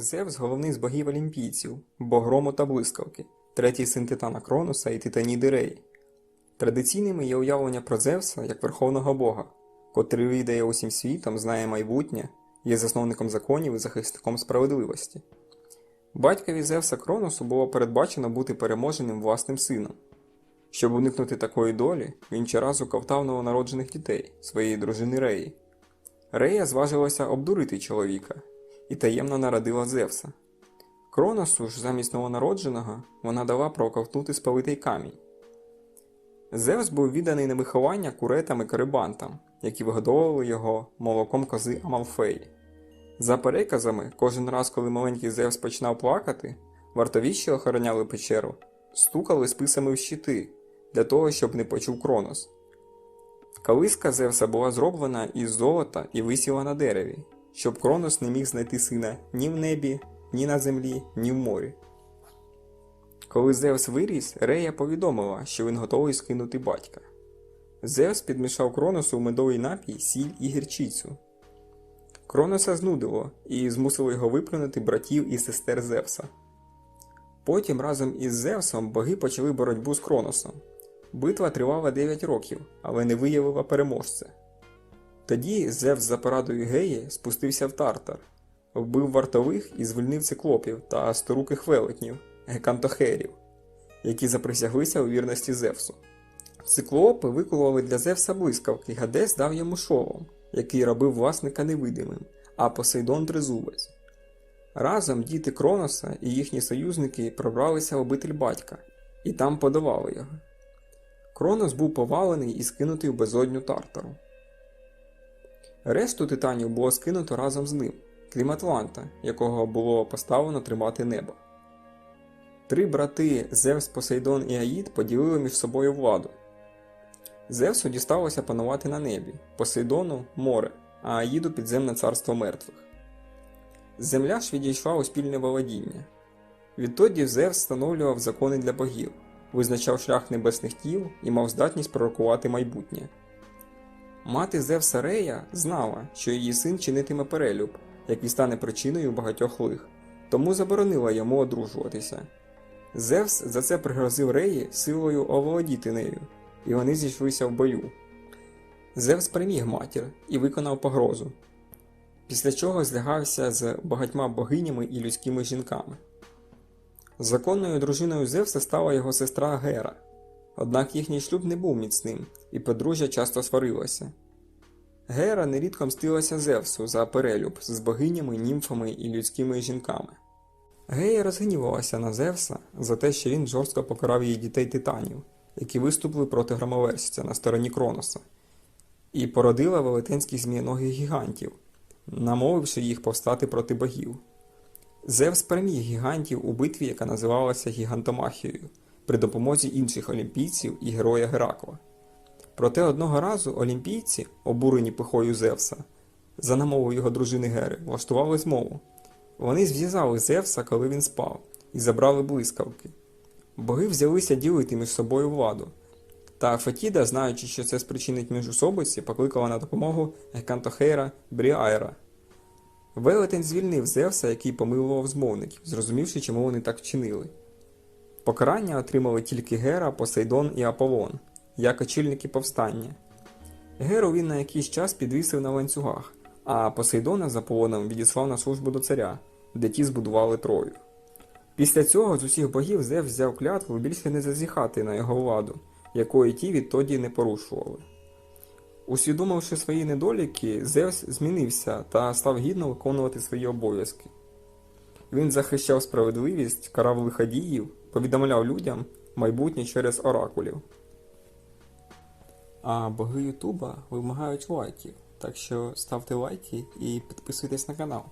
Зевс головний з богів олімпійців, бог грому та блискавки, третій син Титана Кронуса і Титаніди Реї. Традиційними є уявлення про Зевса як верховного бога, котрий відає усім світом, знає майбутнє, є засновником законів і захисником справедливості. Батькові Зевса Кроносу було передбачено бути переможеним власним сином. Щоб уникнути такої долі, він щоразу ковтав новонароджених дітей своєї дружини Реї. Рея зважилася обдурити чоловіка і таємно народила Зевса. Кроносу ж замість новонародженого вона дала проковтнути спалитий камінь. Зевс був відданий на виховання куретам і корибантам, які вигодовували його молоком кози Амалфеї. За переказами, кожен раз, коли маленький Зевс починав плакати, вартові, що охороняли печеру, стукали списами в щити для того, щоб не почув Кронос. Калиска Зевса була зроблена із золота і висіла на дереві, щоб Кронос не міг знайти сина ні в небі, ні на землі, ні в морі. Коли Зевс виріс, Рея повідомила, що він готовий скинути батька. Зевс підмішав Кроносу в медовий напій, сіль і гірчицю. Кроноса знудило і змусило його виплюнути братів і сестер Зевса. Потім разом із Зевсом боги почали боротьбу з Кроносом. Битва тривала 9 років, але не виявила переможця. Тоді Зевс за порадою Геї спустився в Тартар, вбив вартових і звільнив циклопів та сторуких велетнів, гекантохерів, які заприсяглися у вірності Зевсу. Циклопи викололи для Зевса блискавки, Гадес дав йому шолом, який робив власника невидимим, а Посейдон тризубець. Разом діти Кроноса і їхні союзники пробралися в обитель батька і там подавали його. Кронос був повалений і скинутий в безодню Тартару. Решту титанів було скинуто разом з ним, крім Атланта, якого було поставлено тримати небо. Три брати Зевс, Посейдон і Аїд поділили між собою владу. Зевсу дісталося панувати на небі, Посейдону море, а Аїду підземне царство мертвих. Земля ж відійшла у спільне володіння. Відтоді Зевс встановлював закони для богів, визначав шлях небесних тіл і мав здатність пророкувати майбутнє. Мати Зевса Рея знала, що її син чинитиме перелюб, який стане причиною багатьох лих, тому заборонила йому одружуватися. Зевс за це пригрозив Реї силою оволодіти нею, і вони зійшлися в бою. Зевс переміг матір і виконав погрозу, після чого злягався з багатьма богинями і людськими жінками. Законною дружиною Зевса стала його сестра Гера, однак їхній шлюб не був міцним, і подружжя часто сварилося. Гера нерідко мстилася Зевсу за перелюб з богинями, німфами і людськими жінками. Гея розгнівалася на Зевса за те, що він жорстко покарав її дітей титанів, які виступили проти громоверця на стороні Кроноса, і породила велетенських змієногих гігантів, намовивши їх повстати проти богів. Зевс переміг гігантів у битві, яка називалася Гігантомахією, при допомозі інших олімпійців і героя Геракла. Проте одного разу олімпійці, обурені пихою Зевса, за намовою його дружини Гери, влаштували змову. Вони зв'язали Зевса, коли він спав, і забрали блискавки. Боги взялися ділити між собою владу. Та Фетіда, знаючи, що це спричинить міжусобиці, покликала на допомогу Гекантохейра Бріайра. Велетень звільнив Зевса, який помилував змовників, зрозумівши, чому вони так вчинили. Покарання отримали тільки Гера, Посейдон і Аполлон, як очільники повстання. Геру він на якийсь час підвісив на ланцюгах, а Посейдона з Аполлоном відіслав на службу до царя, де ті збудували Трою. Після цього з усіх богів Зевс взяв клятву більше не зазіхати на його владу, якої ті відтоді не порушували. Усвідомивши свої недоліки, Зевс змінився та став гідно виконувати свої обов'язки. Він захищав справедливість, карав лиходіїв, повідомляв людям майбутнє через оракулів. А боги Ютуба вимагають лайків, так що ставте лайки і підписуйтесь на канал.